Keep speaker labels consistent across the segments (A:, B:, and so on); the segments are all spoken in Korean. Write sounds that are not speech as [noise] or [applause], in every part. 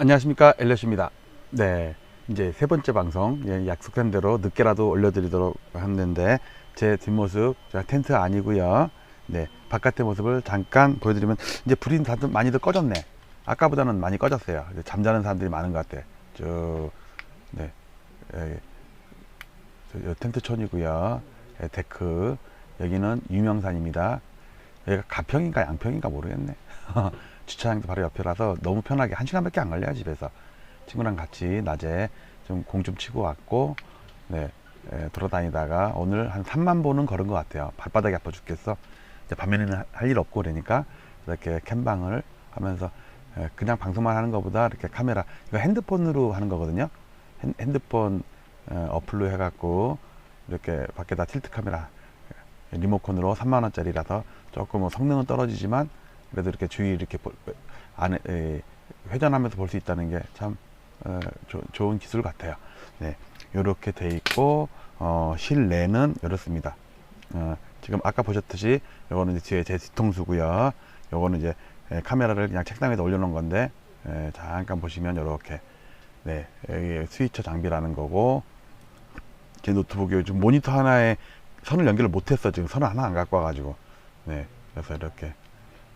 A: 안녕하십니까 엘리엇입니다. 네, 이제 세 번째 방송 예, 약속한 대로 늦게라도 올려드리도록 했는데 제 뒷모습 자, 텐트 아니고요. 네, 바깥의 모습을 잠깐 보여드리면 이제 불이 다들 많이들 꺼졌네. 아까보다는 많이 꺼졌어요. 잠자는 사람들이 많은 것 같아. 저, 네, 예, 저, 요 텐트촌이고요. 예, 데크 여기는 유명산입니다. 여기가 가평인가 양평인가 모르겠네. [laughs] 주차장도 바로 옆이라서 너무 편하게 한 시간밖에 안 걸려요 집에서 친구랑 같이 낮에 좀 공 좀 치고 왔고 네 에, 돌아다니다가 오늘 한 3만 보는 걸은 것 같아요 발바닥이 아파 죽겠어 밤에는 할 일 없고 그러니까 이렇게 캠방을 하면서 에, 그냥 방송만 하는 것보다 이렇게 카메라 이거 핸드폰으로 하는 거거든요 핸, 핸드폰 에, 어플로 해갖고 이렇게 밖에다 틸트 카메라 리모컨으로 3만 원짜리라서 조금 뭐 성능은 떨어지지만 그래도 이렇게 주위 이렇게 보- 안에 에, 회전하면서 볼 수 있다는 게참 어, 조- 좋은 기술 같아요. 네, 이렇게 돼 있고 어, 실내는 이렇습니다. 어, 지금 아까 보셨듯이 요거는 이제 뒤에 제 뒤통수고요. 요거는 이제 에, 카메라를 그냥 책상에다 올려놓은 건데 에, 잠깐 보시면 이렇게 네 여기 스위처 장비라는 거고 제 노트북이 요즘 모니터 하나에 선을 연결을 못했어 지금 선을 하나 안 갖고 와가지고 네 그래서 이렇게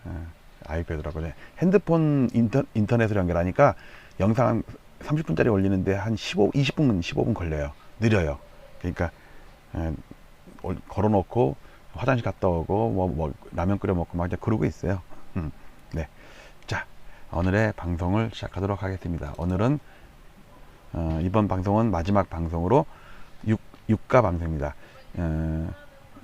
A: 어, 아이패드라고 네. 핸드폰 인터, 인터넷으로 연결하니까 영상 한 30분짜리 올리는데 한 15, 20분, 15분 걸려요. 느려요. 그러니까 에, 올- 걸어놓고 화장실 갔다 오고 뭐, 뭐 라면 끓여 먹고 막 이제 그러고 있어요. 음, 네. 자, 오늘의 방송을 시작하도록 하겠습니다. 오늘은 어, 이번 방송은 마지막 방송으로 유, 유가 방송입니다. 어,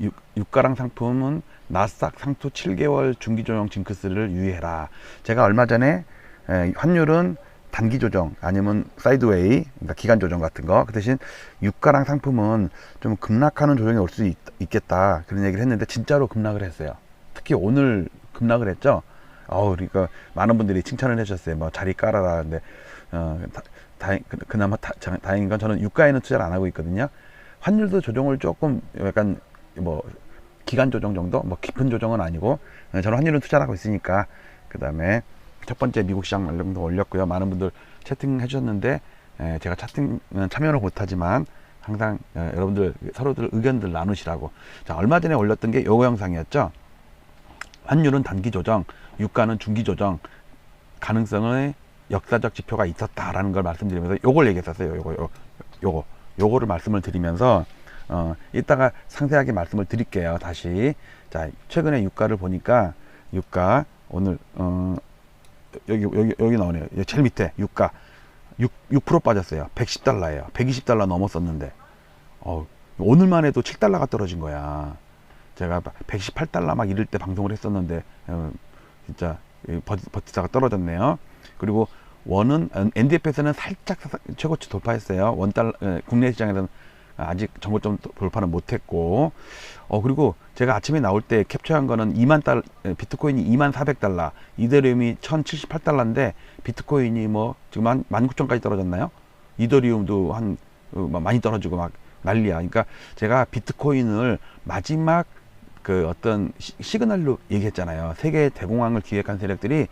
A: 유, 유가랑 상품은 나스닥 상투 7개월 중기 조정 징크스를 유의해라. 제가 얼마 전에 에, 환율은 단기 조정 아니면 사이드웨이 그러니까 기간 조정 같은 거 그 대신 유가랑 상품은 좀 급락하는 조정이 올 수 있겠다 그런 얘기를 했는데 진짜로 급락을 했어요. 특히 오늘 급락을 했죠. 어우 그러니까 많은 분들이 칭찬을 해주셨어요. 뭐 자리 깔아라. 근데 어, 다, 다행, 그- 그나마 다, 자- 다행인 건 저는 유가에는 투자를 안 하고 있거든요. 환율도 조정을 조금 약간 뭐 기간 조정 정도, 뭐 깊은 조정은 아니고 어, 저는 환율은 투자를 하고 있으니까 그 다음에 첫 번째 미국 시장 관련도 올렸고요. 많은 분들 채팅해 주셨는데 에, 제가 채팅은 참여를 못하지만 항상 에, 여러분들 서로들 의견들 나누시라고. 자 얼마 전에 올렸던 게 요거 영상이었죠. 환율은 단기 조정, 유가는 중기 조정 가능성의 역사적 지표가 있었다라는 걸 말씀드리면서 요걸 얘기했었어요. 요거 요, 요거 요거를 말씀을 드리면서 어 이따가 상세하게 말씀을 드릴게요. 다시 자 최근에 유가를 보니까 유가 오늘 어 여기 여기 여기 나오네요. 제일 밑에 유가 6, 6% 빠졌어요. 110달러예요. 120달러 넘었었는데 어 오늘만 해도 7달러가 떨어진 거야. 제가 118달러 막 이럴 때 방송을 했었는데 어, 진짜 버티다가 떨어졌네요. 그리고 원은 NDF에서는 살짝 사- 최고치 돌파했어요. 원 달러 에, 국내 시장에서는 아직 정고점 돌파는 못했고 어 그리고 제가 아침에 나올 때 캡처한 거는 2만 달 에, 비트코인이 2만 400달러 이더리움이 1078달러인데 비트코인이 뭐 지금 한 19,000까지 떨어졌나요? 이더리움도 한 어, 막 많이 떨어지고 막 난리야. 그러니까 제가 비트코인을 마지막 그 어떤 시, 시그널로 얘기했잖아요. 세계 대공황을 기획한 세력들이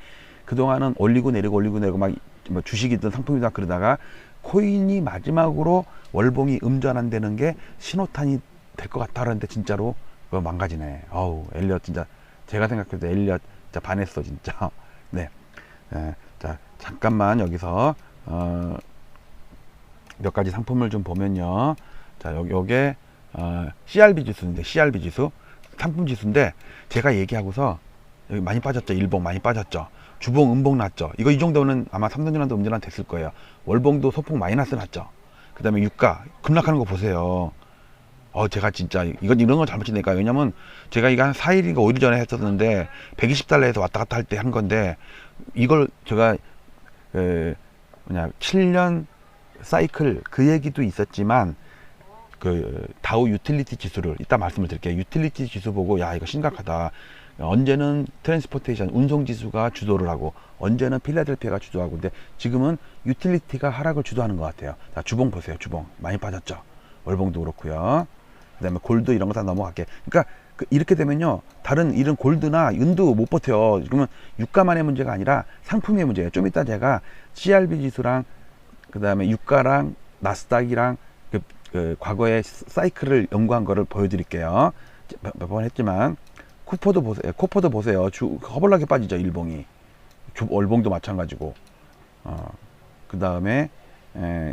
A: 그동안은 올리고 내리고 올리고 내리고 막뭐 주식이든 상품이든 그러다가 코인이 마지막으로 월봉이 음전환되는 게 신호탄이 될 것 같다 그러는데 진짜로 그거 망가지네. 어우 엘리엇 진짜 제가 생각해도 엘리엇 진짜 반했어 진짜. [laughs] 네. 예, 자 잠깐만 여기서 어, 몇 가지 상품을 좀 보면요. 자 여기 요게 어, CRB 지수인데 CRB 지수 상품 지수인데 제가 얘기하고서 여기 많이 빠졌죠. 일봉 많이 빠졌죠. 주봉, 음봉 났죠. 이거 이 정도는 아마 삼성전환도 음전환 됐을 거예요. 월봉도 소폭 마이너스 났죠. 그 다음에 유가 급락하는 거 보세요. 어, 제가 진짜 이건 이런 거 잘못이니까 왜냐면 제가 이거 한 4일인가 5일 전에 했었는데 120달러에서 왔다 갔다 할 때 한 건데 이걸 제가 그 뭐냐 7년 사이클 그 얘기도 있었지만 그 다우 유틸리티 지수를 이따 말씀을 드릴게요. 유틸리티 지수 보고 야 이거 심각하다. 언제는 트랜스포테이션 운송 지수가 주도를 하고 언제는 필라델피아가 주도하고 근데 지금은 유틸리티가 하락을 주도하는 것 같아요. 자 주봉 보세요. 주봉 많이 빠졌죠. 월봉도 그렇고요. 그다음에 골드 이런 거 다 넘어갈게. 그러니까 그 이렇게 되면요 다른 이런 골드나 은도 못 버텨. 그러면 유가만의 문제가 아니라 상품의 문제예요. 좀 이따 제가 CRB 지수랑 그 다음에 유가랑 나스닥이랑 그, 그 과거의 사이클을 연구한 거를 보여드릴게요. 몇 번 했지만 코포도 보세요. 코포도 보세요. 주 허벌나게 빠지죠 일봉이. 주- 월봉도 마찬가지고. 어, 그 다음에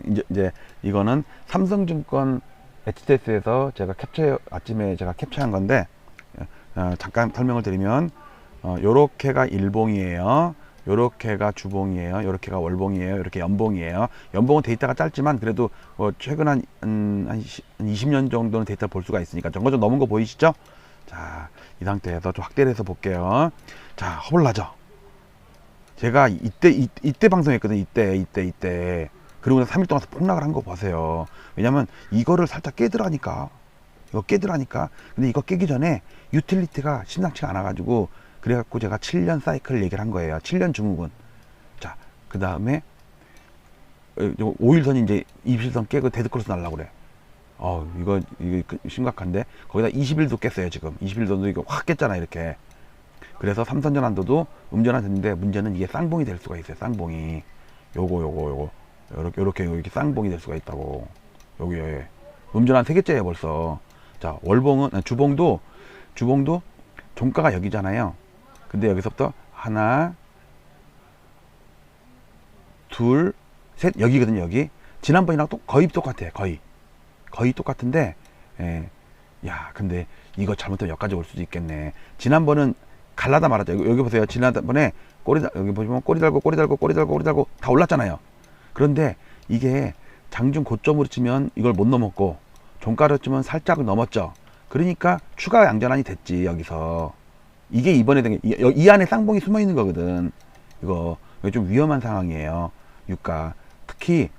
A: 이제, 이제 이거는 삼성증권 HTS에서 제가 캡처 아침에 제가 캡처한 건데 어, 잠깐 설명을 드리면 어, 요렇게가 일봉이에요. 요렇게가 주봉이에요. 요렇게가 월봉이에요. 이렇게 연봉이에요. 연봉은 데이터가 짧지만 그래도 뭐 최근 한, 음, 한 20년 정도는 데이터를 볼 수가 있으니까 정거 좀 넘은 거 보이시죠? 자, 이 상태에서 좀 확대를 해서 볼게요. 자, 허블나죠? 제가 이때, 이, 이때 방송했거든요. 이때, 이때, 이때. 그리고 나서 3일 동안 폭락을 한 거 보세요. 왜냐면 이거를 살짝 깨더라니까. 이거 깨더라니까. 근데 이거 깨기 전에 유틸리티가 심상치가 않아 가지고 그래 갖고 제가 7년 사이클 얘기를 한 거예요. 7년 증후군. 자, 그 다음에 5일선이 이제 20일선 깨고 데드크로스 날라고 그래. 어, 이거, 이거 그- 심각한데? 거기다 20일도 깼어요 지금. 20일선도 이거 확 깼잖아 이렇게. 그래서 삼선전 한도도 음전화 됐는데 문제는 이게 쌍봉이 될 수가 있어요 쌍봉이. 요거 요거 요거. 요렇게 요렇게 이렇게 쌍봉이 될 수가 있다고. 여기 에 음전한 세 개째예요 벌써. 자 월봉은 주봉도 주봉도 종가가 여기잖아요. 근데 여기서부터 하나 둘 셋 여기거든요 여기. 지난번이랑 또 거의 똑같아 거의 거의 똑같은데 예. 야 근데 이거 잘못하면 여기까지 올 수도 있겠네. 지난번은 갈라다 말았죠. 여기, 여기 보세요. 지난번에 꼬리 달- 여기 보시면 꼬리 달고 꼬리 달고 꼬리 달고 꼬리 달고 다 올랐잖아요. 그런데 이게 장중 고점으로 치면 이걸 못 넘었고 종가로 치면 살짝 넘었죠. 그러니까 추가 양전환이 됐지 여기서. 이게 이번에 된게이 안에 쌍봉이 숨어 있는 거거든. 이거 좀 위험한 상황이에요. 유가. 특히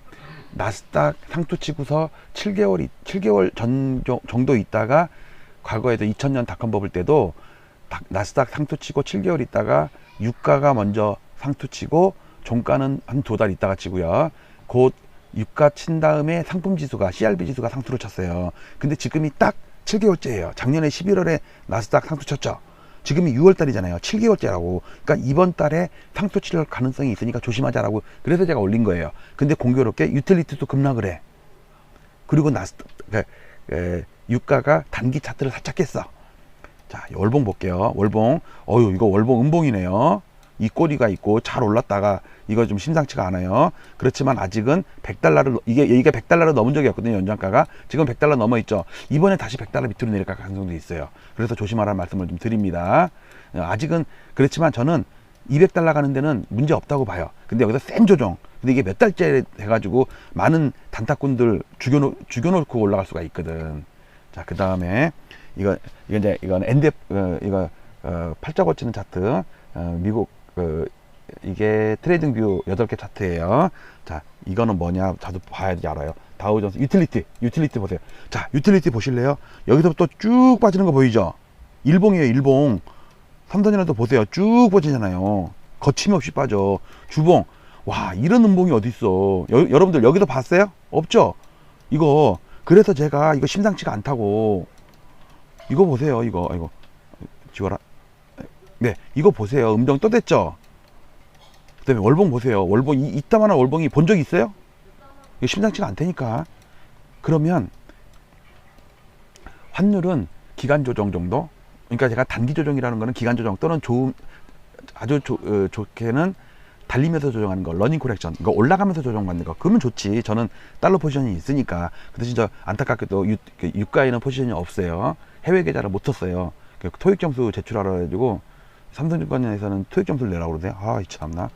A: 나스닥 상투 치고서 7개월, 7개월 전 정- 정도 있다가 과거에도 2000년 닷컴 버블 때도 다- 나스닥 상투 치고 7개월 있다가 유가가 먼저 상투 치고 종가는 한 두 달 있다가 치고요. 곧 유가 친 다음에 상품 지수가 CRB 지수가 상투를 쳤어요. 근데 지금이 딱 7개월째예요. 작년에 11월에 나스닥 상투 쳤죠. 지금이 6월 달이잖아요. 7개월째라고. 그러니까 이번 달에 칠 가능성이 있으니까 조심하자라고. 그래서 제가 올린 거예요. 근데 공교롭게 유틸리티도 급락을 해. 그리고 나스 그, 에, 유가가 단기 차트를 살짝 깼어. 자, 월봉 볼게요. 월봉. 어유, 이거 월봉 음봉이네요. 이 꼬리가 있고 잘 올랐다가 이거 좀 심상치가 않아요. 그렇지만 아직은 100달러를 이게 이게 100달러를 넘은 적이 없거든요. 연장가가. 지금 100달러 넘어 있죠. 이번에 다시 100달러 밑으로 내려갈 가능성도 있어요. 그래서 조심하라는 말씀을 좀 드립니다. 어, 아직은 그렇지만 저는 200달러 가는 데는 문제 없다고 봐요. 근데 여기서 센 조정. 근데 이게 몇 달째 돼가지고 많은 단타꾼들 죽여놓, 죽여놓고 올라갈 수가 있거든. 자, 그 다음에 이거, 이거 이제, 이건 엔데, 어, 이거, 어, 팔자 고치는 차트. 어, 미국, 그, 이게 트레이딩 뷰 8개 차트예요. 자, 이거는 뭐냐? 저도 봐야지 알아요. 다우존스 유틸리티, 유틸리티 보세요. 자, 유틸리티 보실래요? 여기서부터 쭉 빠지는 거 보이죠? 일봉이에요, 일봉. 삼선이라도 보세요. 쭉 빠지잖아요. 거침없이 빠져. 주봉. 와, 이런 음봉이 어딨어. 여, 여러분들 여기도 봤어요? 없죠? 이거. 그래서 제가 이거 심상치가 않다고. 이거 보세요. 이거. 이거. 지워라. 네. 이거 보세요. 음정 떠댔죠? 그 다음에 월봉 보세요. 월봉, 이, 이따만한 월봉이 본 적 있어요? 이거 심상치가 않다니까. 그러면 환율은 기간 조정 정도? 그러니까 제가 단기 조정이라는 거는 기간 조정 또는 좋은 아주 조, 어, 좋게는 달리면서 조정하는 거, 러닝 코렉션, 이거 올라가면서 조정받는 거, 그러면 좋지. 저는 달러 포지션이 있으니까. 그 대신 저 안타깝게도 유, 그 유가에는 포지션이 없어요. 해외 계좌를 못 쳤어요. 그 토익 점수 제출하라 해가지고 삼성증권에서는 토익 점수를 내라고 그러세요. 아, 이 참나.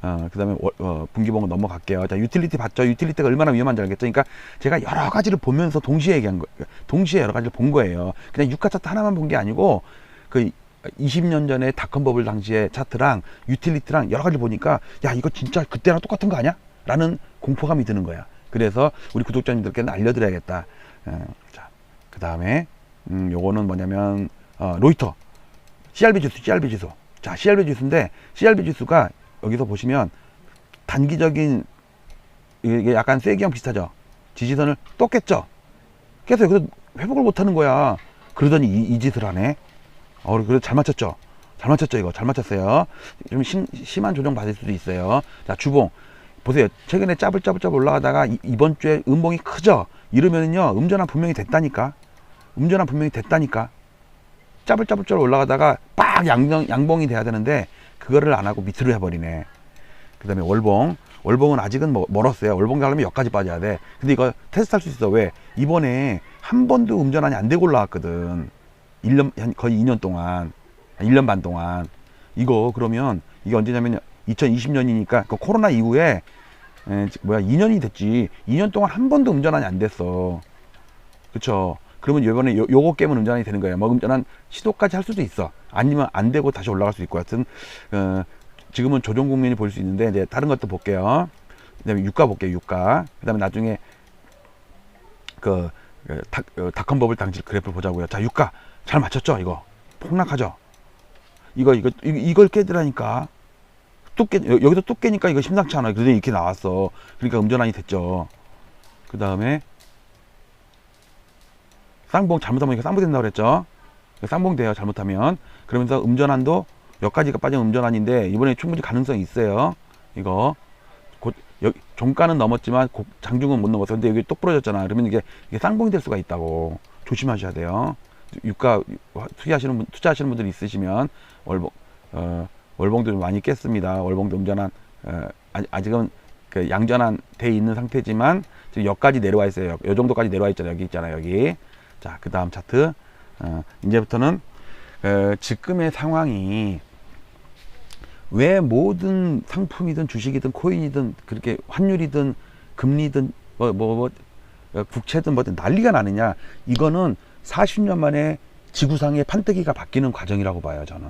A: 어, 그 다음에 어, 분기봉은 넘어갈게요. 자, 유틸리티 봤죠? 유틸리티가 얼마나 위험한지 알겠죠? 그러니까 제가 여러 가지를 보면서 동시에 얘기한 거, 동시에 여러 가지를 본 거예요. 그냥 유가 차트 하나만 본 게 아니고, 그 20년 전에 닷컴 버블 당시에 차트랑 유틸리티랑 여러 가지를 보니까, 야, 이거 진짜 그때랑 똑같은 거 아니야? 라는 공포감이 드는 거야. 그래서 우리 구독자님들께는 알려드려야겠다. 자, 그 다음에 음, 요거는 뭐냐면 어, 로이터 CRB 지수, CRB 지수. 자, CRB 지수인데 CRB 지수가 여기서 보시면 단기적인 이게 약간 세기형 비슷하죠. 지지선을 또 깼죠. 깨서 여기서 회복을 못 하는 거야. 그러더니 이, 이 짓을 하네. 어, 그래도 잘 맞췄죠. 잘 맞췄죠, 이거. 잘 맞췄어요. 좀 심, 심한 조정 받을 수도 있어요. 자, 주봉. 보세요. 최근에 짜불짜불짜불 올라가다가 이, 이번 주에 음봉이 크죠? 이러면은요, 음전환 분명히 됐다니까. 음전환 분명히 됐다니까. 짜불짜불짜불 올라가다가 빡 양봉, 양봉이 돼야 되는데, 그거를 안 하고 밑으로 해버리네. 그 다음에 월봉. 월봉은 아직은 뭐 멀었어요. 월봉 가려면 여기까지 빠져야 돼. 근데 이거 테스트 할 수 있어. 왜? 이번에 한 번도 음전환이 안 되고 올라왔거든. 1년, 한 거의 2년 동안. 1년 반 동안. 이거 그러면 이게 언제냐면 2020년이니까 그 코로나 이후에 에, 뭐야 2년이 됐지. 2년 동안 한 번도 음전환이 안 됐어. 그쵸? 그러면 이번에 요, 요거 깨면 음전환이 되는 거예요. 뭐 음전환 시도까지 할 수도 있어. 아니면 안 되고 다시 올라갈 수 있고 하여튼 어, 지금은 조정 국면이 볼 수 있는데 이제 다른 것도 볼게요. 그다음에 유가 볼게요. 유가. 그다음에 나중에 그, 그 다, 어, 닷컴 버블 당시 그래프 보자고요. 자, 유가 잘 맞췄죠? 이거 폭락하죠? 이거 이거 이- 이걸 깨더라니까. 또 깨, 여- 여기서 또 깨니까 이거 심상치 않아요. 그래서 이렇게 나왔어. 그러니까 음전환이 됐죠. 그 다음에 쌍봉 잘못하면 쌍봉 된다고 그랬죠. 쌍봉 돼요. 잘못하면. 그러면서 음전환도 여기까지가 빠진 음전환인데 이번에 충분히 가능성이 있어요. 이거 곧 여기 종가는 넘었지만 고- 장중은 못 넘었어. 근데 여기 똑 부러졌잖아. 그러면 이게, 이게 쌍봉이 될 수가 있다고 조심하셔야 돼요. 유가 투자하시는 분, 투자하시는 분들 있으시면 월봉 어, 월봉도 좀 많이 깼습니다. 월봉도 음전환 어, 아직- 아직은 그 양전환 돼 있는 상태지만 지금 여기까지 내려와 있어요. 요 정도까지 내려와 있잖아요. 여기 있잖아요. 여기. 자, 그 다음 차트. 어, 이제부터는 어, 지금의 상황이 왜 모든 상품이든 주식이든 코인이든 그렇게 환율이든 금리든 뭐 뭐 뭐 국채든 뭐든 난리가 나느냐. 이거는 40년 만에 지구상의 판때기가 바뀌는 과정이라고 봐요 저는.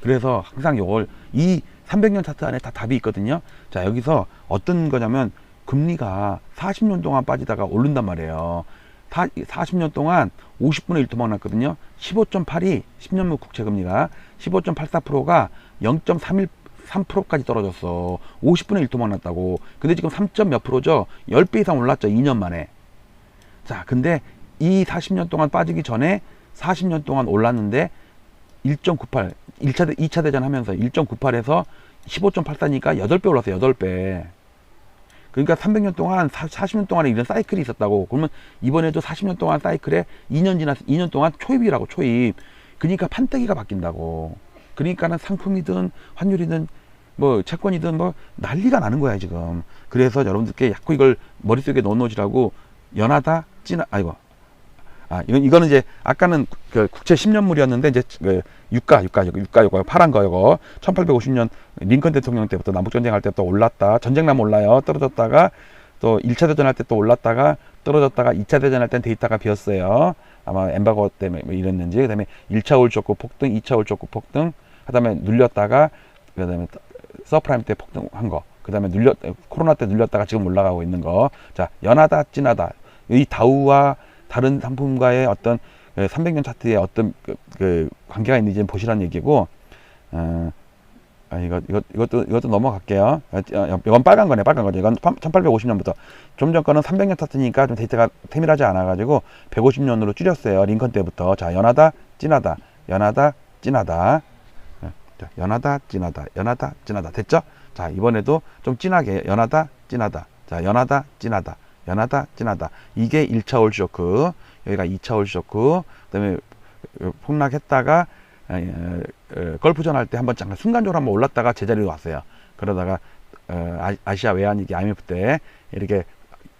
A: 그래서 항상 요걸 이 300년 차트 안에 다 답이 있거든요. 자 여기서 어떤 거냐면 금리가 40년 동안 빠지다가 오른단 말이에요. 사, 40년 동안 50분의 1 토막 났거든요 15.8이 10년물 국채 금리가 15.84%가 0.313%까지 떨어졌어. 50분의 1 토막 났다고. 근데 지금 3. 몇 프로죠? 10배 이상 올랐죠. 2년 만에. 자, 근데 이 40년 동안 빠지기 전에 40년 동안 올랐는데 1.98, 1차, 대, 2차 대전 하면서 1.98에서 15.84니까 8배 올랐어요. 8배. 그러니까 300년 동안, 40년 동안에 이런 사이클이 있었다고. 그러면 이번에도 40년 동안 사이클에 2년 지나 2년 동안 초입이라고, 초입. 그러니까 판때기가 바뀐다고. 그러니까는 상품이든 환율이든 뭐 채권이든 뭐 난리가 나는 거야 지금. 그래서 여러분들께 자꾸 이걸 머릿속에 넣어놓으시라고 연하다 찐하 아이고 아 이건 이거는 이제 아까는 그 국채 10년물이었는데 이제 그 유가 유가 이거 유가 이거 파란 거 이거 1850년 링컨 대통령 때부터 남북 전쟁 할때또 올랐다 전쟁 나면 올라요 떨어졌다가 또 1차 대전 할 때 또 올랐다가 떨어졌다가 2차 대전 할 땐 데이터가 비었어요. 아마 엠바고 때문에 뭐 이랬는지 그다음에 1차 올 좋고 폭등, 2차 올 좋고 폭등, 그다음에 눌렸다가 그다음에 서프라임 때 폭등한 거, 그다음에 눌렸 코로나 때 눌렸다가 지금 올라가고 있는 거. 자 연하다, 진하다. 이 다우와 다른 상품과의 어떤 300년 차트의 어떤 그, 그 관계가 있는지 보시라는 얘기고. 어, 아, 이거, 이거, 이것도, 이것도 넘어갈게요. 어, 어, 이건 빨간 거네, 빨간 거죠. 이건 1850년부터. 좀 전 거는 300년 차트니까 좀 데이터가 세밀하지 않아가지고 150년으로 줄였어요. 링컨 때부터. 자, 연하다, 진하다. 연하다, 진하다. 어, 자, 연하다, 진하다. 연하다, 진하다. 됐죠? 자, 이번에도 좀 진하게. 연하다, 진하다. 자, 연하다, 진하다. 연하다, 진하다. 이게 1차 올 쇼크. 여기가 2차 올 쇼크. 그 다음에 폭락했다가 걸프전 할 때 한번 잠깐 순간적으로 한번 올랐다가 제자리로 왔어요. 그러다가 어, 아, 아시아 외환위기 IMF 때 이렇게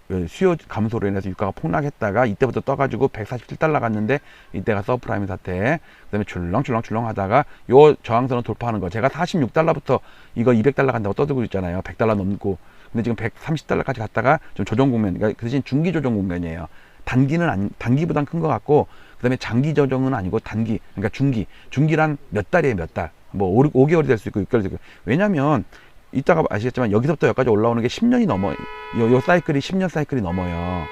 A: 그 수요 감소로 인해서 유가가 폭락했다가 이때부터 떠가지고 147달러 갔는데 이때가 서프라임 사태 그다음에 줄렁줄렁 줄렁 하다가 요 저항선을 돌파하는 거 제가 46달러부터 이거 200달러 간다고 떠들고 있잖아요 100달러 넘고 근데 지금 130달러까지 갔다가 좀 조정 국면 그러니까 그 대신 중기 조정 국면이에요. 단기는 아니, 단기보단 큰 것 같고 그 다음에 장기 조정은 아니고 단기 그러니까 중기. 중기란 몇 달이에요 몇 달뭐 5, 개월이 될 수 있고 6개월이 될 수 있고. 왜냐면 이따가 아시겠지만 여기서부터 여기까지 올라오는 게 10년이 넘어 요 요, 요 사이클이 10년 사이클이 넘어요.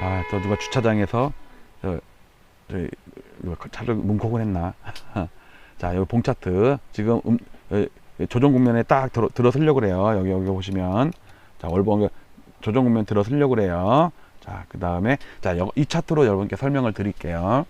A: 아, 저 누가 주차장에서 저, 저 차를 문콕을 했나? [laughs] 자, 여기 봉 차트. 지금 음, 에, 조정 국면에 딱 들어, 들어서려고 그래요. 여기 여기 보시면 자, 월봉 조정 국면 들어서려고 그래요. 자, 그 다음에 자, 여- 이 차트로 여러분께 설명을 드릴게요.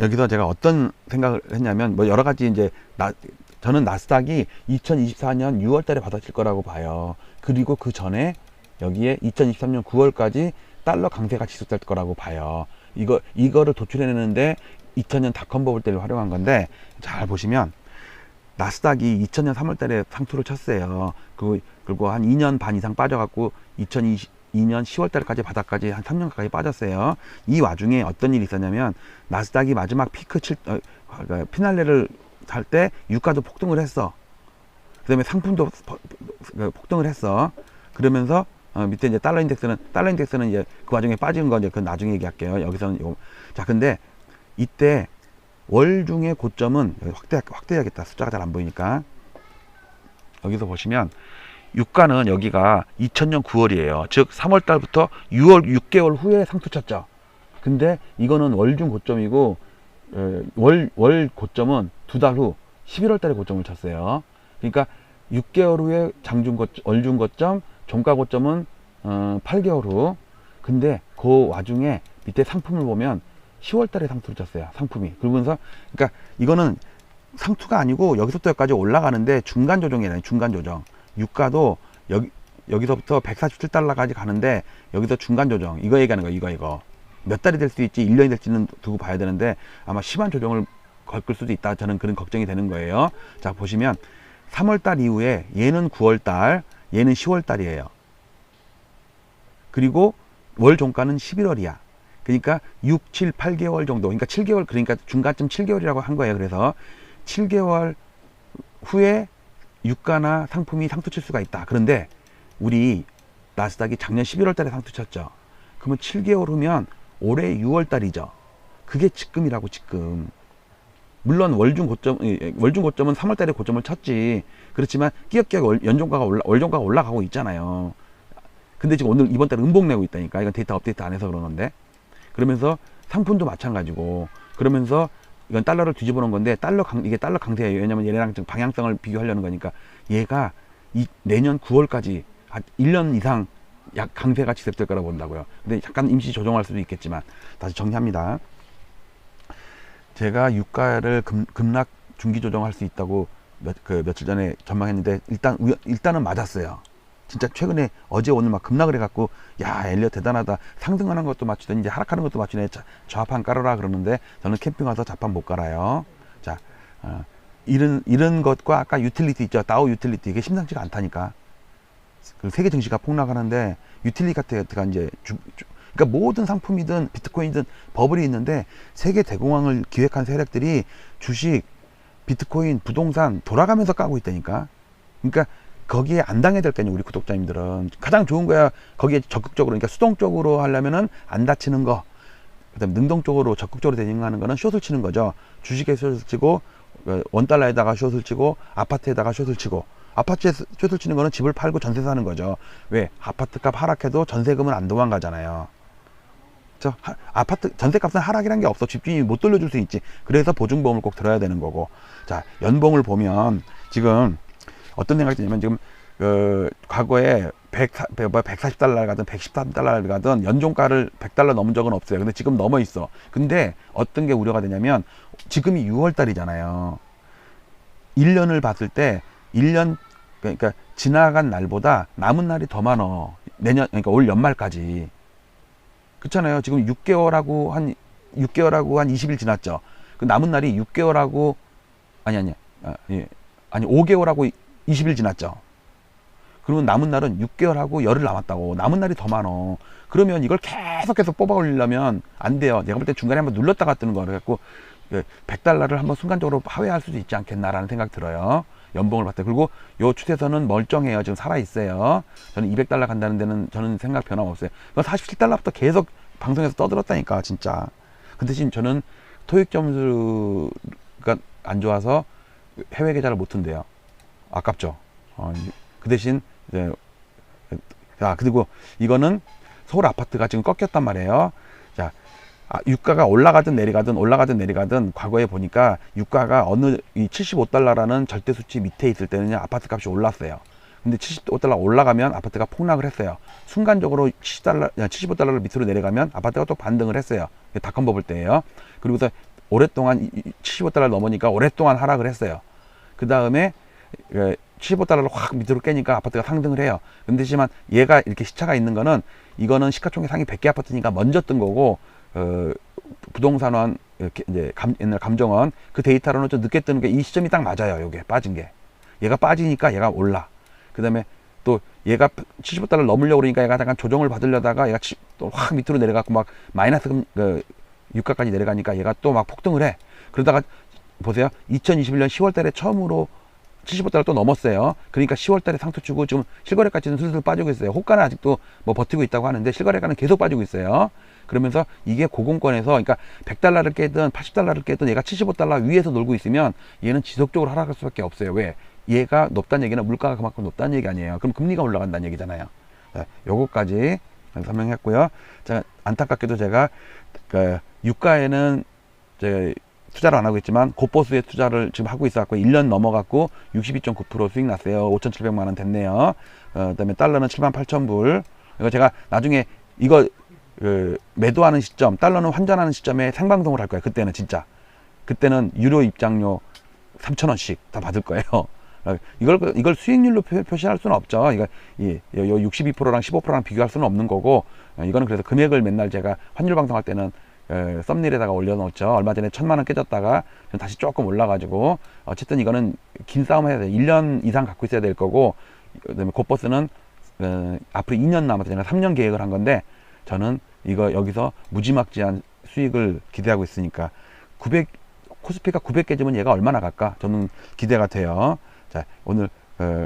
A: 여기서 제가 어떤 생각을 했냐면 뭐 여러 가지 이제 나, 저는 나스닥이 2024년 6월 달에 받아칠 거라고 봐요. 그리고 그 전에 여기에 2023년 9월까지 달러 강세가 지속될 거라고 봐요. 이거 이거를 도출해내는데 2000년 닷컴 버블 때를 활용한 건데 잘 보시면 나스닥이 2000년 3월 달에 상투를 쳤어요. 그 그리고 한 2년 반 이상 빠져갖고 2022년 10월 달까지 바닥까지 한 3년 가까이 빠졌어요. 이 와중에 어떤 일이 있었냐면 나스닥이 마지막 피크 칠 어, 그러니까 피날레를 할 때 유가도 폭등을 했어. 그다음에 상품도 퍼- 그 폭등을 했어. 그러면서 어, 밑에 이제 달러 인덱스는 달러 인덱스는 이제 그 와중에 빠진 거 이제 그 나중에 얘기할게요. 여기서는 이거 자 근데 이때 월중의 고점은 여기 확대 확대해야겠다. 숫자가 잘 안 보이니까 여기서 보시면 유가는 여기가 2000년 9월이에요. 즉 3월 달부터 6월 6개월 후에 상투 쳤죠. 근데 이거는 월중 고점이고 에, 월, 월 고점은 두 달 후 11월 달에 고점을 쳤어요. 그러니까 6개월 후에 장중 고점, 월중 고점, 종가 고점은 어, 8개월 후. 근데 그 와중에 밑에 상품을 보면 10월 달에 상투를 쳤어요. 상품이. 그러면서 그러니까 이거는 상투가 아니고 여기서부터 여기까지 올라가는데 중간 조정이라는 중간 조정. 유가도 여기 여기서부터 147달러까지 가는데 여기서 중간 조정. 이거 얘기하는 거예요. 이거 이거. 몇 달이 될 수 있지 1년이 될지는 두고 봐야 되는데 아마 심한 조정을 겪을 수도 있다. 저는 그런 걱정이 되는 거예요. 자, 보시면 3월 달 이후에 얘는 9월 달, 얘는 10월 달이에요. 그리고 월 종가는 11월이야. 그러니까 6, 7, 8개월 정도. 그러니까 7개월 그러니까 중간쯤 7개월이라고 한 거예요. 그래서 7개월 후에 유가나 상품이 상투 칠 수가 있다. 그런데 우리 나스닥이 작년 11월 달에 상투 쳤죠. 그러면 7개월 후면 올해 6월 달이죠. 그게 지금이라고 지금. 물론 월중 고점 월중 고점은 3월 달에 고점을 쳤지. 그렇지만 끼역끼역 월- 연종가가 올라 월종가가 올라가고 있잖아요. 근데 지금 오늘 이번 달에 음봉 내고 있다니까. 이건 데이터 업데이트 안 해서 그런 건데. 그러면서 상품도 마찬가지고 그러면서 이건 달러를 뒤집어 놓은 건데 달러 강 이게 달러 강세예요. 왜냐면 얘네랑 좀 방향성을 비교하려는 거니까 얘가 이 내년 9월까지 한 1년 이상 약 강세가 지속될 거라고 본다고요. 근데 잠깐 임시 조정할 수도 있겠지만 다시 정리합니다. 제가 유가를 급, 급락 중기 조정할 수 있다고 몇, 그 며칠 전에 전망했는데 일단 우연- 일단은 맞았어요. 진짜 최근에 어제 오늘 막 급락을 해갖고 야 엘리엇 대단하다 상승하는 것도 맞추더니 이제 하락하는 것도 맞추네 자, 좌판 깔아라 그러는데 저는 캠핑 와서 좌판 못 깔아요. 자 어, 이런 이런 것과 아까 유틸리티 있죠 다우 유틸리티 이게 심상치가 않다니까. 그 세계 증시가 폭락하는데 유틸리티 같은 이제 주, 주- 그러니까 모든 상품이든 비트코인이든 버블이 있는데 세계 대공황을 기획한 세력들이 주식, 비트코인, 부동산 돌아가면서 까고 있다니까. 그러니까 거기에 안 당해야 될 거 아니에요, 우리 구독자님들은. 가장 좋은 거야, 거기에 적극적으로, 그러니까 수동적으로 하려면은 안 다치는 거. 그 다음에 능동적으로 적극적으로 대응하는 거는 숏을 치는 거죠. 주식에 숏을 치고, 어, 원달러에다가 숏을 치고, 아파트에다가 숏을 치고. 아파트에 숏을 치는 거는 집을 팔고 전세 사는 거죠. 왜? 아파트 값 하락해도 전세금은 안 도망가잖아요. 저 하- 아파트 전세값은 하락이란 게 없어 집주인이 못 돌려줄 수 있지 그래서 보증보험을 꼭 들어야 되는 거고 자 연봉을 보면 지금 어떤 생각이 드냐면 지금 그 과거에 100, 140달러 가든 113달러 가든 연종가를 100달러 넘은 적은 없어요 근데 지금 넘어 있어 근데 어떤 게 우려가 되냐면 지금이 6월 달이잖아요 1년을 봤을 때 1년 그러니까 지나간 날보다 남은 날이 더 많어 내년 그러니까 올 연말까지 그렇잖아요. 지금 6개월하고 한 6개월하고 한 20일 지났죠. 그 남은 날이 6개월하고 아니 아니 아, 예. 아니 5개월하고 20일 지났죠. 그러면 남은 날은 6개월하고 열흘 남았다고 남은 날이 더 많어. 그러면 이걸 계속해서 뽑아 올리려면 안 돼요. 내가 볼 때 중간에 한번 눌렀다가 뜨는 거 그래갖고 100달러를 한번 순간적으로 하회할 수도 있지 않겠나라는 생각 들어요. 연봉을 봤을 때 그리고 요 추세선은 멀쩡해요. 지금 살아 있어요. 저는 200달러 간다는 데는 저는 생각 변함 없어요. 47달러부터 계속 방송에서 떠들었다니까 진짜. 그 대신 저는 토익 점수가 안 좋아서 해외 계좌를 못 튼대요. 아깝죠. 어, 그 대신 이제 아 그리고 이거는 서울 아파트가 지금 꺾였단 말이에요. 자, 아, 유가가 올라가든 내려가든 올라가든 내려가든 과거에 보니까 유가가 어느 이 75달러라는 절대 수치 밑에 있을 때는 아파트 값이 올랐어요. 근데 75달러 올라가면 아파트가 폭락을 했어요. 순간적으로 70달러, 75달러를 밑으로 내려가면 아파트가 또 반등을 했어요. 닷컴 버블 때예요. 그리고서 오랫동안 75달러 넘으니까 오랫동안 하락을 했어요. 그 다음에 75달러를 확 밑으로 깨니까 아파트가 상승을 해요. 근데 지만 얘가 이렇게 시차가 있는 거는 이거는 시가총액 상위 100개 아파트니까 먼저 뜬 거고 어, 부동산원 이렇게 이제 감, 옛날 감정원 그 데이터로는 좀 늦게 뜨는 게 이 시점이 딱 맞아요. 요게 빠진 게 얘가 빠지니까 얘가 올라. 그 다음에 또 얘가 75달러 넘으려고 그러니까 얘가 잠깐 조정을 받으려다가 얘가 또 확 밑으로 내려가고 막 마이너스 금, 그 유가까지 내려가니까 얘가 또 막 폭등을 해. 그러다가 보세요. 2021년 10월 달에 처음으로 75달러 또 넘었어요. 그러니까 10월 달에 상투 주고 지금 실거래가치는 슬슬 빠지고 있어요. 호가는 아직도 뭐 버티고 있다고 하는데 실거래가는 계속 빠지고 있어요. 그러면서 이게 고공권에서 그러니까 100달러를 깨든 80달러를 깨든 얘가 75달러 위에서 놀고 있으면 얘는 지속적으로 하락할 수밖에 없어요. 왜? 얘가 높다는 얘기는 물가가 그만큼 높다는 얘기 아니에요. 그럼 금리가 올라간다는 얘기잖아요. 자, 요거까지 설명했고요. 자, 안타깝게도 제가 그 유가에는 제 투자를 안 하고 있지만 고보수에 투자를 지금 하고 있어갖고 1년 넘어갔고 62.9% 수익 났어요. 5,700만 원 됐네요. 어, 그다음에 달러는 7만 8천 불. 이거 제가 나중에 이거 그 매도하는 시점, 달러는 환전하는 시점에 생방송을 할 거예요. 그때는 진짜. 그때는 유료 입장료 3,000원씩 다 받을 거예요. 어, [laughs] 이걸 이걸 수익률로 표, 표시할 수는 없죠. 이거 이, 요 62%랑 15%랑 비교할 수는 없는 거고 어, 이거는 그래서 금액을 맨날 제가 환율 방송할 때는 에, 썸네일에다가 올려놓죠. 얼마 전에 천만 원 깨졌다가 좀 다시 조금 올라가지고 어쨌든 이거는 긴 싸움 해야 돼. 1년 이상 갖고 있어야 될 거고 그다음에 곧버스는 어, 앞으로 2년 남아서 제가 3년 계획을 한 건데 저는 이거 여기서 무지막지한 수익을 기대하고 있으니까 900 코스피가 900 깨지면 얘가 얼마나 갈까? 저는 기대가 돼요. 자 오늘 어,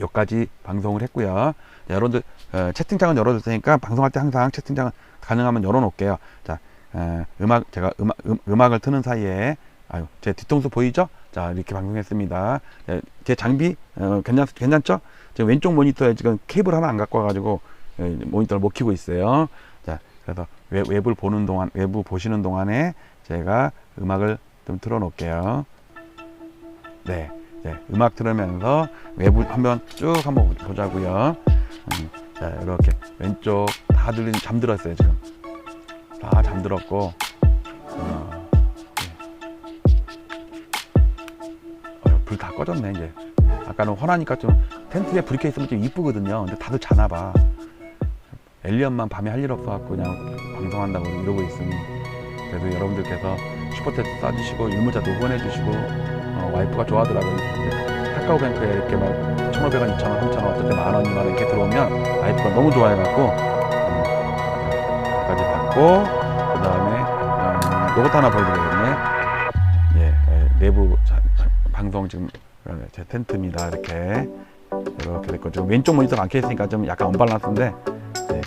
A: 여기까지 방송을 했고요. 자, 여러분들 어, 채팅창은 열어둘 테니까 방송할 때 항상 채팅창은 가능하면 열어놓을게요. 자 어, 음악 제가 음악 음, 음악을 트는 사이에 아유 제 뒤통수 보이죠? 자 이렇게 방송했습니다. 네, 제 장비 어, 괜찮 괜찮죠? 지금 왼쪽 모니터에 지금 케이블 하나 안 갖고 와가지고 예, 모니터를 못 켜고 있어요. 자 그래서 외, 외부를 보는 동안 외부 보시는 동안에 제가 음악을 좀 틀어놓을게요. 네. 네, 음악 들으면서 외부 한번 쭉 한번 보자고요. 음, 자, 이렇게 왼쪽 다 들린 잠들었어요 지금. 다 잠들었고. 어, 네. 불다 꺼졌네 이제. 아까는 환하니까 좀 텐트에 불이 켜 있으면 좀 이쁘거든요. 근데 다들 자나 봐. 엘리언만 밤에 할 일 없어갖고 그냥 방송한다고 이러고 있으니 그래도 여러분들께서 슈퍼챗 쏴주시고 유무자도 후원해주시고 어, 와이프가 좋아하더라고요. 카카오뱅크에 이렇게 막 1,500원, 2,000원, 3,000원, 어떨 때만 원, 2만 원 이렇게 들어오면 와이프가 너무 좋아해갖고 받고 그 다음에 음, 요것도 하나 보여드리겠네. 예, 예, 내부 자, 자, 방송 지금 어, 제 텐트입니다. 이렇게 이렇게 됐고 지금 왼쪽 모니터가 안 켜있으니까 좀 약간 언밸런스인데 네.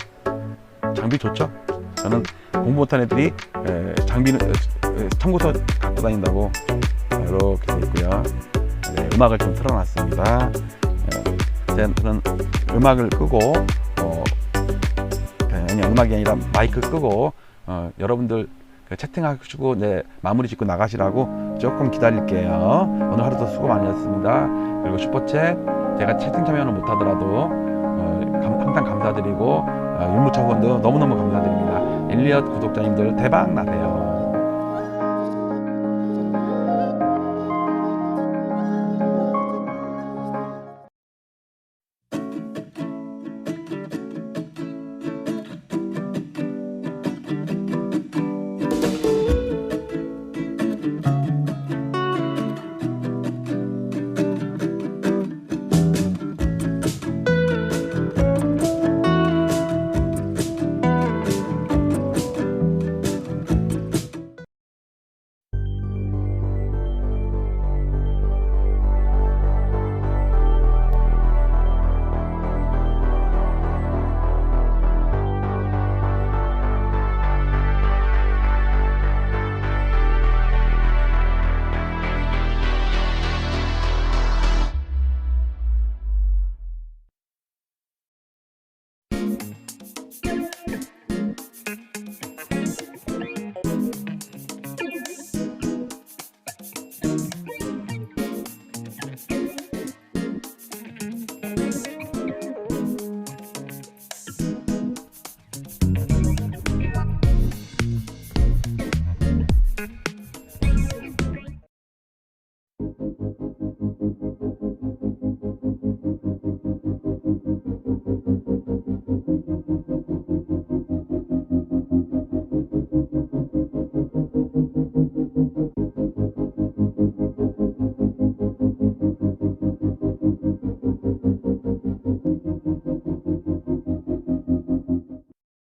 A: 장비 좋죠? 저는 공부 못한 애들이 에, 장비는 에, 참고서 갖고 다닌다고 이렇게 돼 있고요. 네, 음악을 좀 틀어놨습니다. 에, 저는 음악을 끄고 어, 아니 음악이 아니라 마이크 끄고 어, 여러분들 그 채팅하시고 네, 마무리 짓고 나가시라고 조금 기다릴게요. 오늘 하루도 수고 많으셨습니다. 그리고 슈퍼챗 제가 채팅 참여는 못하더라도 어, 감- 항상 감사드리고 어, 율무차 후원도 너무너무 감사드립니다. 엘리엇 구독자님들 대박 나세요.